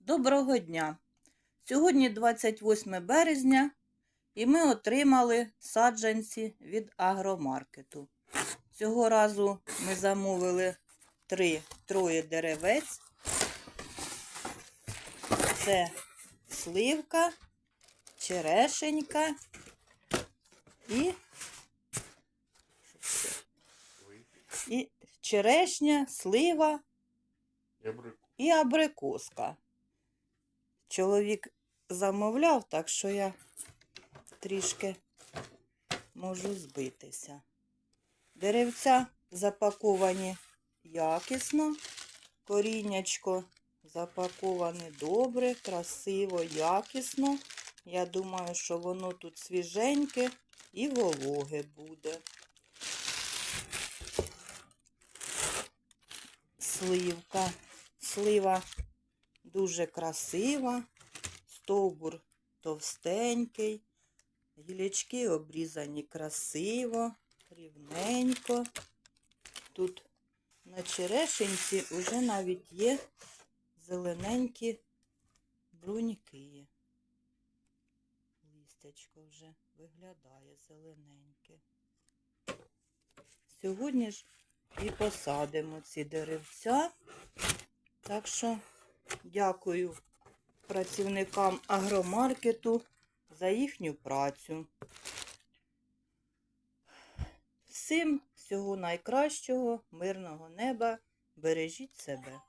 Доброго дня! Сьогодні 28 березня і ми отримали саджанці від агромаркету. Цього разу ми замовили три троє деревець. Це сливка, черешенька і, і черешня, слива і абрикоска. Чоловік замовляв, так що я трішки можу збитися. Деревця запаковані якісно, коріннячко запаковане добре, красиво, якісно. Я думаю, що воно тут свіженьке і вологе буде. Сливка. Слива дуже красива, стовбур товстенький, гілячки обрізані красиво, рівненько. Тут на черешенці вже навіть є зелененькі бруньки. Листячко вже виглядає зелененьке. Сьогодні ж і посадимо ці деревця. Так що дякую працівникам агромаркету за їхню працю. Всім всього найкращого, мирного неба, бережіть себе.